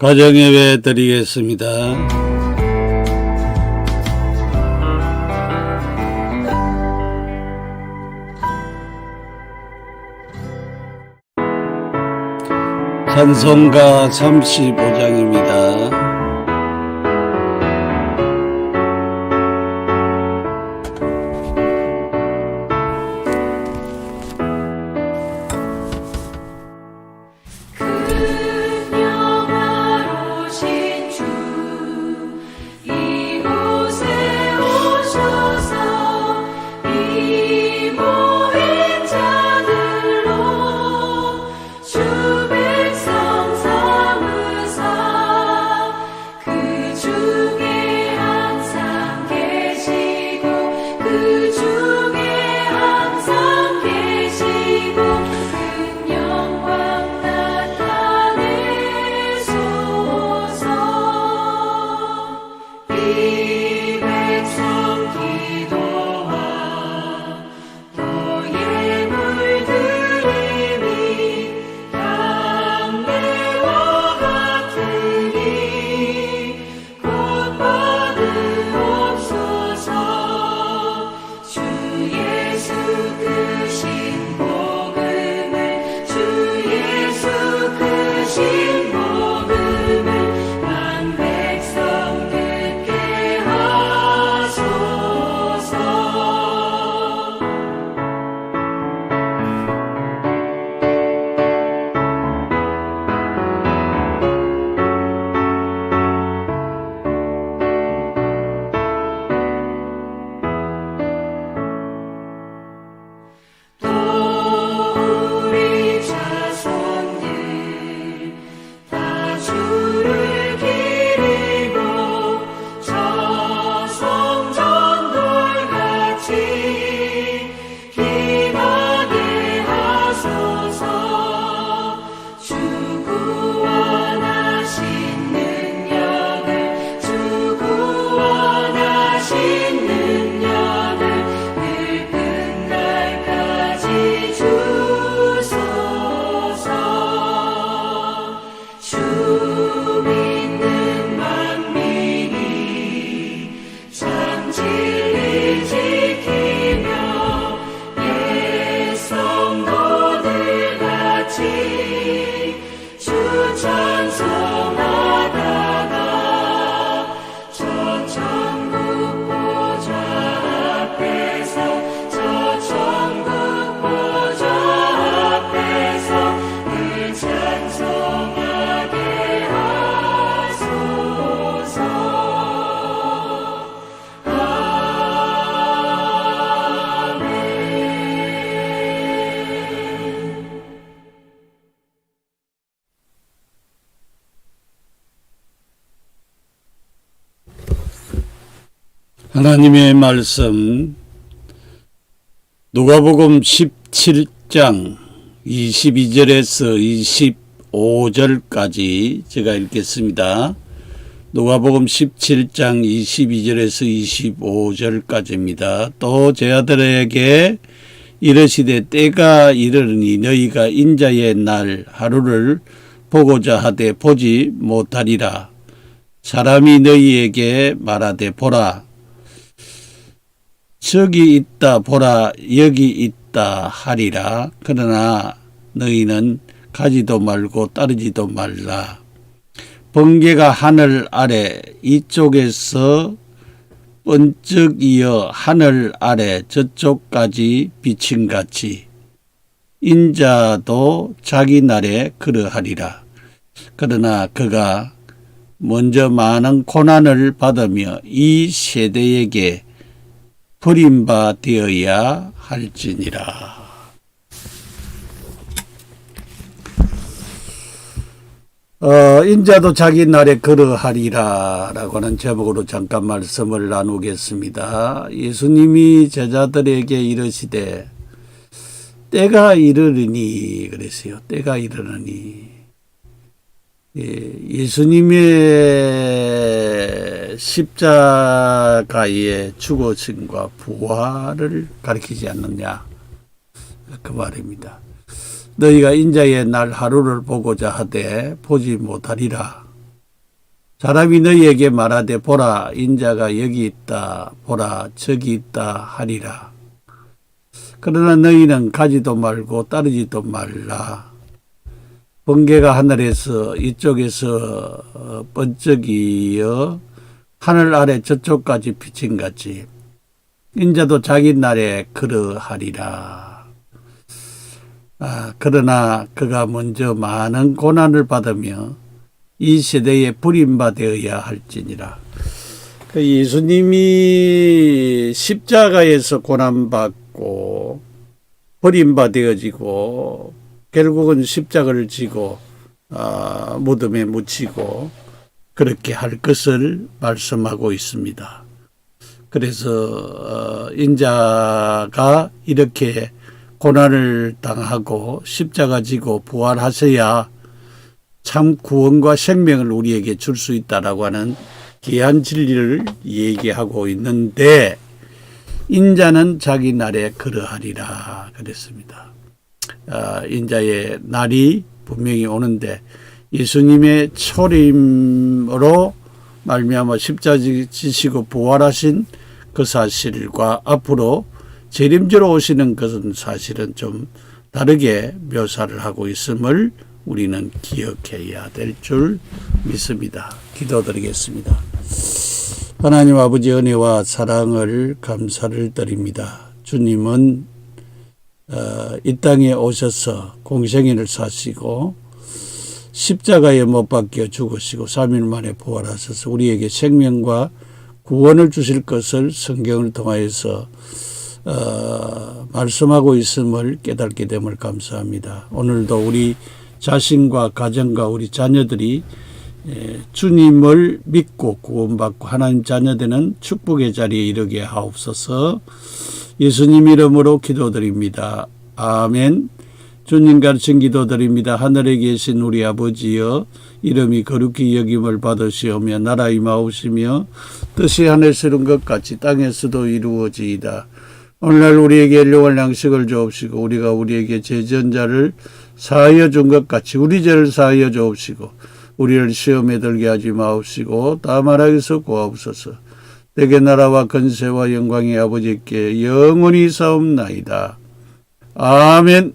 가정예배 드리겠습니다. 찬송가 35장입니다. 하나님의 말씀 누가복음 17장 22절에서 25절까지 제가 읽겠습니다. 누가복음 17장 22절에서 25절까지입니다. 또 제 아들에게 이르시되 때가 이르니 너희가 인자의 날 하루를 보고자 하되 보지 못하리라. 사람이 너희에게 말하되 보라 저기 있다 보라 여기 있다 하리라. 그러나 너희는 가지도 말고 따르지도 말라. 번개가 하늘 아래 이쪽에서 번쩍 이어 하늘 아래 저쪽까지 비친 같이 인자도 자기 날에 그러하리라. 그러나 그가 먼저 많은 고난을 받으며 이 세대에게 버림바 되어야 할지니라. 어, 인자도 자기 날에 그러하리라 라고는 제목으로 잠깐 말씀을 나누겠습니다. 예수님이 제자들에게 이르시되 때가 이르르니 그랬어요. 때가 이르르니 예, 예수님의 십자가의 죽어짐과 부활을 가리키지 않느냐 그 말입니다. 너희가 인자의 날 하루를 보고자 하되 보지 못하리라. 사람이 너희에게 말하되 보라 인자가 여기 있다 보라 저기 있다 하리라. 그러나 너희는 가지도 말고 따르지도 말라. 번개가 하늘에서 이쪽에서 어, 번쩍이어 하늘 아래 저쪽까지 비친 같이 인자도 자기 날에 그러하리라. 아, 그러나 그가 먼저 많은 고난을 받으며 이 세대에 불임받아야 할지니라. 그 예수님이 십자가에서 고난받고 버림받아지고 결국은 십자가를 지고 아, 무덤에 묻히고 그렇게 할 것을 말씀하고 있습니다. 그래서 어, 인자가 이렇게 고난을 당하고 십자가 지고 부활하셔야 참 구원과 생명을 우리에게 줄 수 있다라고 하는 귀한 진리를 얘기하고 있는데 인자는 자기 날에 그러하리라 그랬습니다. 아, 인자의 날이 분명히 오는데 예수님의 초림으로 말미암아 십자가 지시고 부활하신 그 사실과 앞으로 재림주로 오시는 것은 사실은 좀 다르게 묘사를 하고 있음을 우리는 기억해야 될 줄 믿습니다. 기도드리겠습니다. 하나님 아버지 은혜와 사랑을 감사를 드립니다. 주님은 어, 이 땅에 오셔서 공생애를 사시고 십자가에 못 박혀 죽으시고 3일 만에 부활하셔서 우리에게 생명과 구원을 주실 것을 성경을 통하여서 어, 말씀하고 있음을 깨닫게 됨을 감사합니다. 오늘도 우리 자신과 가정과 우리 자녀들이 에, 주님을 믿고 구원받고 하나님 자녀되는 축복의 자리에 이르게 하옵소서 예수님 이름으로 기도드립니다. 아멘. 주님 가르친 기도드립니다. 하늘에 계신 우리 아버지여 이름이 거룩히 여김을 받으시오며 나라 임하옵시며 뜻이 하늘에서 이룬 것 같이 땅에서도 이루어지이다. 오늘날 우리에게 일용할 양식을 주옵시고 우리가 우리에게 제전자를 사하여 준 것 같이 우리 죄를 사하여 주옵시고 우리를 시험에 들게 하지 마옵시고 다말하게서 구하옵소서. 내게 나라와 건세와 영광이 아버지께 영원히 사옵나이다. 아멘.